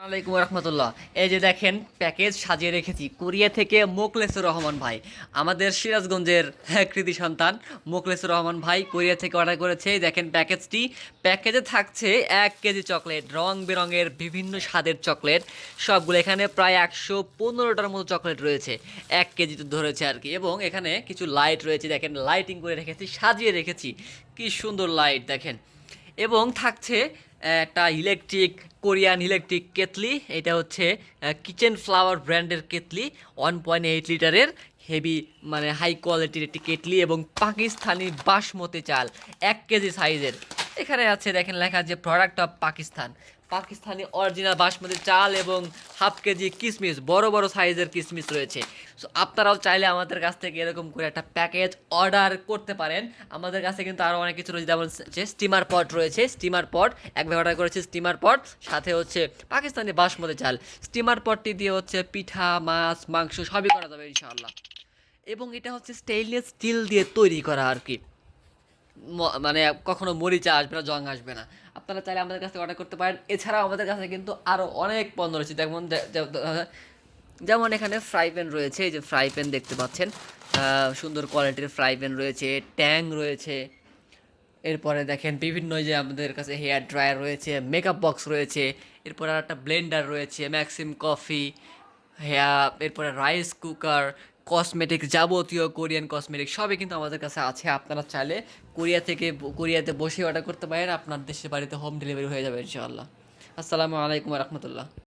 আলাইকুম রহমতুল্লাহ। এই যে দেখেন প্যাকেজ সাজিয়ে রেখেছি। কোরিয়া থেকে মোকলেসুর রহমান ভাই আমাদের সিরাজগঞ্জের হ্যাঁ, কৃতি সন্তান মোকলেসুর রহমান ভাই কোরিয়া থেকে অর্ডার করেছে। দেখেন প্যাকেজটি। প্যাকেজে থাকছে এক কেজি চকলেট রং বেরঙের বিভিন্ন স্বাদের চকলেট। সবগুলো এখানে প্রায় একশো পনেরোটার মতো চকলেট রয়েছে। এক কেজি তো ধরেছে আর কি। এবং এখানে কিছু লাইট রয়েছে। দেখেন লাইটিং করে রেখেছি সাজিয়ে রেখেছি। কি সুন্দর লাইট দেখেন। এবং থাকছে একটা ইলেকট্রিক কোরিয়ান ইলেকট্রিক কেতলি। এটা হচ্ছে কিচেন ফ্লাওয়ার ব্র্যান্ডের কেতলি ওয়ান পয়েন্ট এইট লিটারের হেভি মানে হাই কোয়ালিটির একটি কেটলি এবং পাকিস্তানি বাসমতি চাল, এক কেজি সাইজের। এখানে আছে, দেখেন লেখা যে product of Pakistan Pakistani original basmati চাল এবং হাফ কেজি কিসমিস, বড় বড় সাইজের কিসমিস রয়েছে। সো আপনারাও চাইলে আমাদের কাছ থেকে এরকম করে একটা প্যাকেজ অর্ডার করতে পারেন। আমাদের কাছে কিন্তু আরও অনেক কিছু রয়েছে, যেমন হচ্ছে স্টিমার পট রয়েছে স্টিমার পট একবার অর্ডার করেছি স্টিমার পট সাথে হচ্ছে পাকিস্তানি বাসমতি চাল। স্টিমার পটটি দিয়ে হচ্ছে পিঠা, মাছ, মাংস সবই করা যাবে ইনশাআল্লাহ। এবং এটা হচ্ছে স্টেইনলেস স্টিল দিয়ে তৈরি করা আর কি। মানে কখনো মরিচা আসবে না, জং আসবে না। আপনারা চাইলে আমাদের কাছে অর্ডার করতে পারেন। এছাড়াও আমাদের কাছে কিন্তু আরও অনেক পণ্য রয়েছে। যেমন যেমন এখানে ফ্রাই প্যান রয়েছে। এই যে ফ্রাই প্যান দেখতে পাচ্ছেন। সুন্দর কোয়ালিটির ফ্রাই প্যান রয়েছে। ট্যাং রয়েছে। এরপরে দেখেন বিভিন্ন যে আমাদের কাছে হেয়ার ড্রায়ার রয়েছে মেকআপ বক্স রয়েছে। এরপরে আর একটা ব্লেন্ডার রয়েছে ম্যাক্সিম কফি হেয়ার এরপরে রাইস কুকার কসমেটিক যাবতীয় কোরিয়ান কসমেটিক সবই কিন্তু আমাদের কাছে আছে। আপনারা চাইলে কোরিয়া থেকে কোরিয়াতে বসে অর্ডার করতে পারেন। আপনার দেশের বাড়িতে হোম ডেলিভারি হয়ে যাবে ইনশাআল্লাহ। আসসালামু আলাইকুম রহমতুল্লাহ।